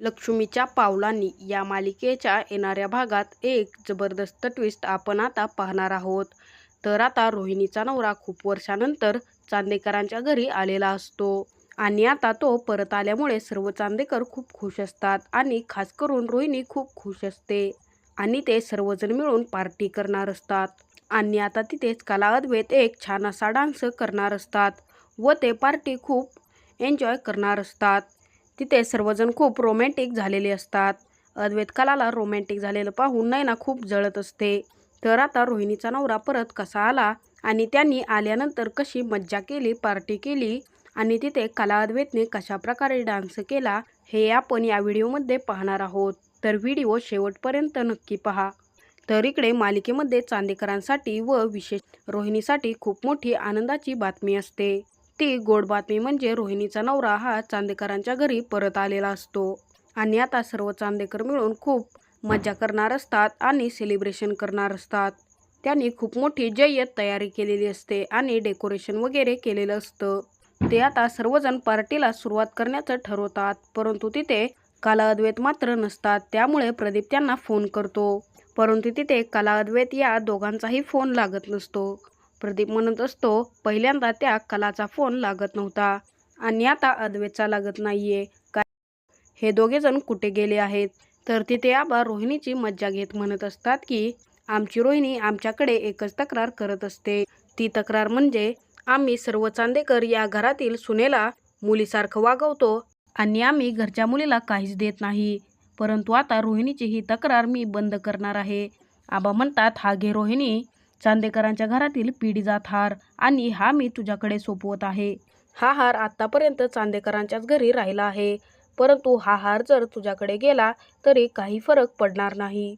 लक्ष्मीच्या पावलांनी या मालिकेच्या येणाऱ्या भागात एक जबरदस्त ट्विस्ट आपण आता पाहणार आहोत. तर आता रोहिणीचा नवरा खूप वर्षानंतर चांदेकरांच्या घरी आलेला असतो. आणि आता तो परत आल्यामुळे सर्व चांदेकर खूप खुश असतात आणि खास करून रोहिणी खूप खुश असते. आणि ते सर्वजण मिळून पार्टी करणार असतात. आणि आता तिथेच कला अद्वैत एक छान असा डान्स करणार असतात व ते पार्टी खूप एन्जॉय करणार असतात. तिथे सर्वजण खूप रोमॅन्टिक झालेले असतात. अद्वैत कलाला रोमॅन्टिक झालेलं पाहून नैना खूप जळत असते. तर आता रोहिणीचा नवरा परत कसा आला? आणि त्यांनी आल्यानंतर कशी मज्जा केली पार्टी केली? आणि तिथे कला अद्वैतने कशा प्रकारे डान्स केला? हे आपण या व्हिडिओमध्ये पाहणार आहोत. तर व्हिडिओ शेवटपर्यंत नक्की पहा. तर इकडे मालिकेमध्ये चांदेकरांसाठी व विशेष रोहिणीसाठी खूप मोठी आनंदाची बातमी असते. ती गोड बातमी म्हणजे रोहिणीचा नवरा हा चांदेकरांच्या घरी परत आलेला असतो. आणि आता सर्व चांदेकर मिळून खूप मजा करणार असतात आणि सेलिब्रेशन करणार असतात. त्यांनी खूप मोठी जय्यत तयारी केलेली असते आणि डेकोरेशन वगैरे केलेलं असतं. ते आता सर्वजण पार्टीला सुरुवात करण्याचं ठरवतात परंतु तिथे काला अद्वैत मात्र नसतात. त्यामुळे प्रदीप त्यांना फोन करतो. परंतु तिथे काला अद्वैत या दोघांचाही फोन लागत नसतो. प्रदीप म्हणत असतो पहिल्यांदा त्या कलाचा फोन लागत नव्हता आणि आता अद्वैतचा लागत नाहीये. काय हे दोघेजण कुठे गेले आहेत? तर तिथे आबा रोहिणीची मज्जा घेत म्हणत असतात की आमची रोहिणी आमच्याकडे एकच तक्रार करत असते. ती तक्रार म्हणजे आम्ही सर्व चांदेकर या घरातील सुनेला मुलीसारखं वागवतो आणि आम्ही घरच्या मुलीला काहीच देत नाही. परंतु आता रोहिणीची ही तक्रार मी बंद करणार आहे आबा म्हणतात हा घे रोहिणी. चांदेकरांच्या घरातील पिढीजात हार आणि हा मी तुझ्याकडे सोपवत आहे. हा हार आत्तापर्यंत चांदेकरांच्याच घरी राहिला आहे. परंतु हा हार जर तुझ्याकडे गेला तरी काही फरक पडणार नाही.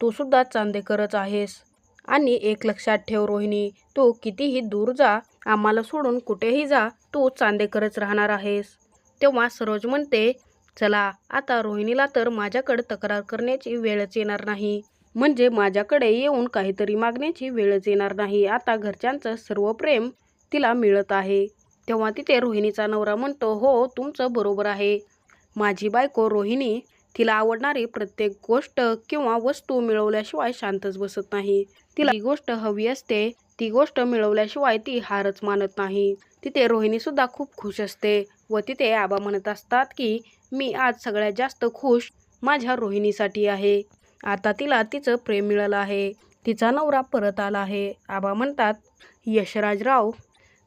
तू सुद्धा चांदेकरच आहेस. आणि एक लक्षात ठेव रोहिणी तू कितीही दूर जा आम्हाला सोडून कुठेही जा तू चांदेकरच राहणार आहेस. तेव्हा सरोज म्हणते चला आता रोहिणीला तर माझ्याकडे तक्रार करण्याची वेळच येणार नाही. म्हणजे माझ्याकडे येऊन काहीतरी मागण्याची वेळच येणार नाही. आता घरच्यांचं सर्व प्रेम तिला मिळत आहे. तेव्हा तिथे रोहिणीचा नवरा म्हणतो हो तुमचं बरोबर आहे. माझी बायको रोहिणी तिला आवडणारी प्रत्येक गोष्ट किंवा वस्तू मिळवल्याशिवाय शांतच बसत नाही. तिला जी गोष्ट हवी असते ती गोष्ट मिळवल्याशिवाय ती हारच मानत नाही. तिथे रोहिणी सुद्धा खूप खुश असते व तिथे आबा म्हणत असतात की मी आज सगळ्यात जास्त खुश माझ्या रोहिणीसाठी आहे. आता तिला तिचं प्रेम मिळालं आहे. तिचा नवरा परत आला आहे. आबा म्हणतात यशराजराव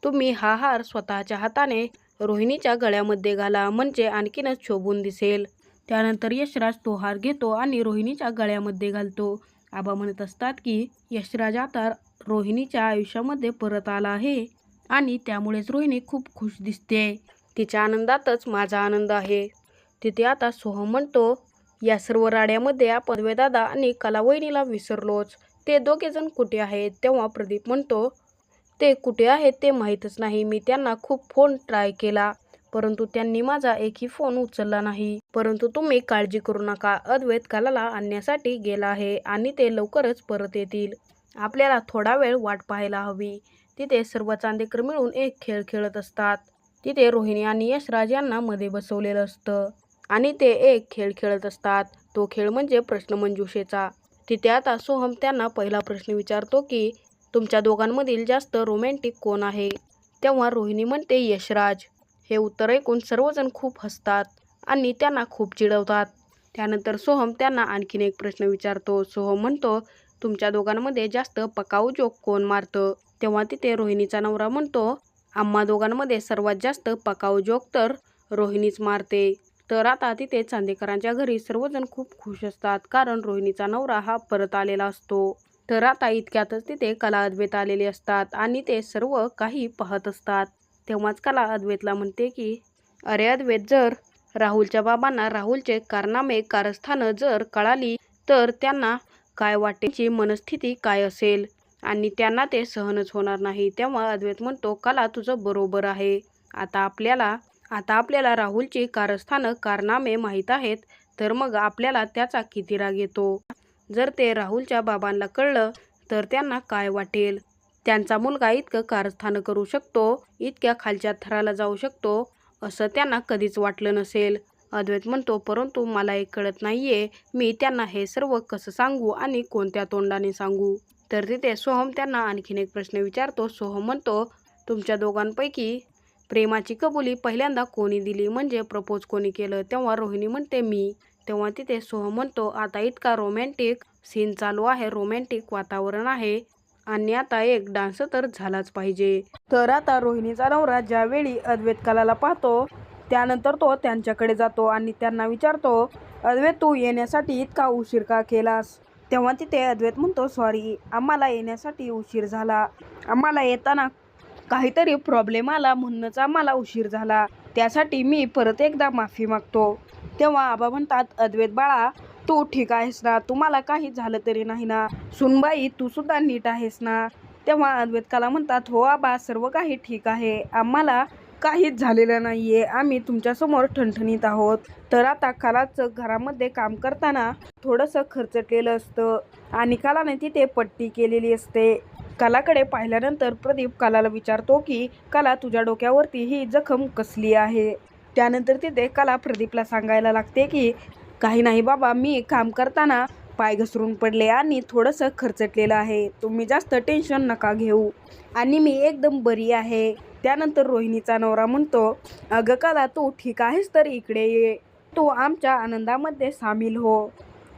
तुम्ही हा हार स्वतःच्या हाताने रोहिणीच्या गळ्यामध्ये घाला. म्हणजे आणखीनच शोभून दिसेल. त्यानंतर यशराज तो हार घेतो आणि रोहिणीच्या गळ्यामध्ये घालतो. आबा म्हणत असतात की यशराज आता रोहिणीच्या आयुष्यामध्ये परत आला आहे आणि त्यामुळेच रोहिणी खूप खुश दिसते तिच्या आनंदातच माझा आनंद आहे. तिथे आता सोहम म्हणतो या सर्व राड्यामध्ये आपण वेदादा आणि कलावहिनीला विसरलोच. ते दोघेजण कुठे आहेत? तेव्हा प्रदीप म्हणतो ते कुठे आहेत ते माहीतच नाही. मी त्यांना खूप फोन ट्राय केला परंतु त्यांनी माझा एकही फोन उचलला नाही. परंतु तुम्ही काळजी करू नका. अद्वैत कलाला आणण्यासाठी गेला आहे आणि ते लवकरच परत येतील. आपल्याला थोडा वेळ वाट पाहायला हवी. तिथे सर्व चांदेकर मिळून एक खेळ खेळत असतात. तिथे रोहिणी आणि यशराज यांना मध्ये बसवलेलं असतं. आणि ते एक खेळ खेळत असतात. तो खेळ म्हणजे प्रश्नमंजुषेचा तिथे आता सोहम त्यांना पहिला प्रश्न विचारतो की तुमच्या दोघांमधील जास्त रोमॅन्टिक कोण आहे? तेव्हा रोहिणी म्हणते यशराज. हे उत्तर ऐकून सर्वजण खूप हसतात आणि त्यांना खूप चिडवतात. त्यानंतर सोहम त्यांना आणखीन एक प्रश्न विचारतो. सोहम म्हणतो तुमच्या दोघांमध्ये जास्त पकाऊ जोक कोण मारतं? तेव्हा तिथे रोहिणीचा नवरा म्हणतो आम्हा दोघांमध्ये सर्वात जास्त पकाऊ जोक तर रोहिणीच मारते. तर आता तिथे चांदेकरांच्या घरी सर्वजण खूप खुश असतात कारण रोहिणीचा नवरा हा परत आलेला असतो. तर आता इतक्यातच तिथे कला अद्वैत आलेले असतात आणि ते सर्व काही पाहत असतात. तेव्हाच कला अद्वैतला म्हणते की अरे अद्वैत जर राहुलच्या बाबांना राहुलचे कारनामे कारस्थानं जर कळाली तर त्यांना काय वाटेची मनस्थिती काय असेल? आणि त्यांना ते सहनच होणार नाही. तेव्हा अद्वैत म्हणतो कला तुझं बरोबर आहे. आता आपल्याला आता आपल्याला राहुलची कारस्थानं कारनामे माहीत आहेत तर मग आपल्याला त्याचा किती राग येतो? जर ते राहुलच्या बाबांना कळलं तर त्यांना काय वाटेल? त्यांचा मुलगा इतकं कारस्थानं करू शकतो इतक्या खालच्या थराला जाऊ शकतो असं त्यांना कधीच वाटलं नसेल. अद्वैत म्हणतो परंतु मला एक कळत नाहीये मी त्यांना हे सर्व कसं सांगू आणि कोणत्या तोंडाने सांगू? तर तिथे सोहम त्यांना आणखीन एक प्रश्न विचारतो. सोहम म्हणतो तुमच्या दोघांपैकी प्रेमाची कबुली पहिल्यांदा कोणी दिली म्हणजे प्रपोज कोणी केलं तेव्हा रोहिणी म्हणते मी. तेव्हा तिथे सोहम म्हणतो आता इतका रोमॅन्टिक सीन चालू आहे रोमॅन्टिक वातावरण आहे आणि आता एक डान्स तर झालाच पाहिजे. तर आता रोहिणीचा नवरा ज्यावेळी अद्वैत कलाला पाहतो त्यानंतर तो त्यांच्याकडे जातो आणि त्यांना विचारतो अद्वैत तू येण्यासाठी इतका उशीर का केलास? तेव्हा तिथे अद्वैत म्हणतो सॉरी आम्हाला येण्यासाठी उशीर झाला. आम्हाला येताना काहीतरी प्रॉब्लेम आला म्हणूनच आम्हाला उशीर झाला. त्यासाठी मी परत एकदा माफी मागतो. तेव्हा आबा म्हणतात अद्वैत बाळा तू ठीक आहेस ना? तुम्हाला काही झालं तरी नाही ना? सुनबाई तू सुद्धा नीट आहेस ना? तेव्हा अद्वैत काला म्हणतात हो आबा सर्व काही ठीक आहे. आम्हाला काहीच झालेलं नाही आहे आम्ही तुमच्यासमोर ठणठणीत आहोत. तर आता कालाचं घरामध्ये काम करताना थोडंसं खर्चटलेलं असतं आणि कालाने तिथे पट्टी केलेली असते. कलाकडे पाहिल्यानंतर प्रदीप कलाला विचारतो की कला तुझ्या डोक्यावरती ही जखम कसली आहे? त्यानंतर तिथे कला प्रदीपला सांगायला लागते की काही नाही बाबा मी काम करताना पाय घसरून पडले आणि थोडंसं खर्चटलेलं आहे. तुम्ही जास्त टेन्शन नका घेऊ. आणि मी एकदम बरी आहे. त्यानंतर रोहिणीचा नवरा म्हणतो अगं कला तू ठीक आहेस तर इकडे ये. तू आमच्या आनंदामध्ये सामील हो.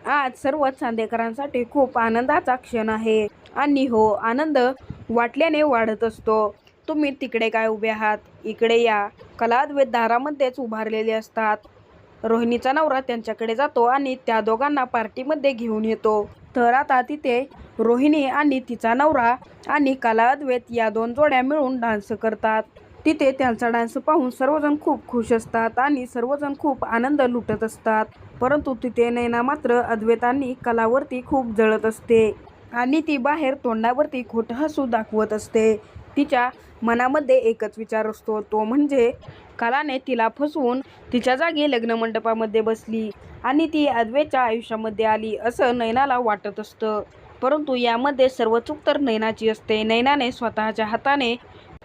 आज सर्वच चांदेकरांसाठी खूप आनंदाचा क्षण आहे. आणि हो आनंद वाटल्याने वाढत असतो. तुम्ही तिकडे काय उभे आहात? इकडे या. कलाद्वैत दारामध्येच उभारलेले असतात. रोहिणीचा नवरा त्यांच्याकडे जातो आणि त्या दोघांना पार्टीमध्ये घेऊन येतो. तर आता तिथे रोहिणी आणि तिचा नवरा आणि कलाद्वेत या दोन जोड्या मिळून डान्स करतात. तिथे त्यांचा डान्स पाहून सर्वजण खूप खुश असतात आणि सर्वजण खूप आनंद लुटत असतात. परंतु तिथे नैना मात्र अद्वैतांनी कलावरती खूप जळत असते आणि ती बाहेर तोंडावरती खोटं हसू दाखवत असते. तिच्या मनामध्ये एकच विचार असतो तो म्हणजे कलाने तिला फसवून तिच्या जागी लग्न मंडपामध्ये बसली आणि ती अद्वेच्या आयुष्यामध्ये आली असं नैनाला वाटत असतं. परंतु यामध्ये सर्व चूक तर नैनाची असते. नैनाने स्वतःच्या हाताने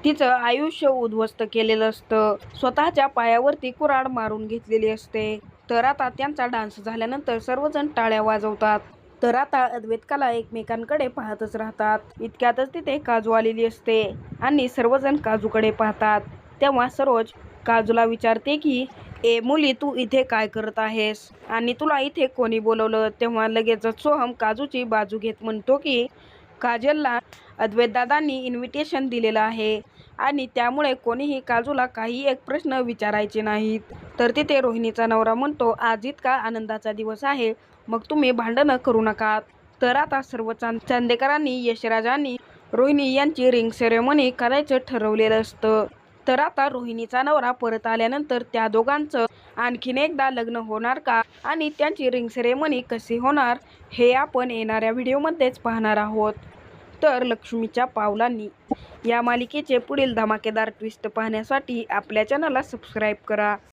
तिचं आयुष्य उद्ध्वस्त केलेलं असतं. स्वतःच्या पायावरती कुऱ्हाड मारून घेतलेली असते. तर आता त्यांचा डान्स झाल्यानंतर सर्वजण टाळ्या वाजवतात. तर आता अद्वैत कला एकमेकांकडे पाहतच राहतात. इतक्यातच तिथे काजू आलेली असते आणि सर्वजण काजूकडे पाहतात. तेव्हा सरोज काजूला विचारते की ए मुली तू इथे काय करत आहेस? आणि तुला इथे कोणी बोलवलं? तेव्हा लगेचच सोहम काजूची बाजू घेत म्हणतो की काजलला अद्वैतदादांनी इन्व्हिटेशन दिलेलं आहे. आणि त्यामुळे कोणीही काजूला काही एक प्रश्न विचारायचे नाहीत. तर तिथे रोहिणीचा नवरा म्हणतो आज इतका आनंदाचा दिवस आहे मग तुम्ही भांडणं करू नका. तर आता सर्व चांद चांदेकरांनी यशराजांनी रोहिणी यांची रिंग सेरेमनी करायचं ठरवलेलं असतं. तर आता रोहिणीचा नवरा परत आल्यानंतर त्या दोघांचं आणखीन एकदा लग्न होणार का आणि त्यांची रिंग सेरेमनी कशी होणार हे आपण येणाऱ्या व्हिडिओमध्येच पाहणार आहोत. तर लक्ष्मीच्या पावलांनी. या मालिकेचे पुढील धमाकेदार ट्विस्ट पाहण्यासाठी आपल्या चॅनलला सबस्क्राईब करा.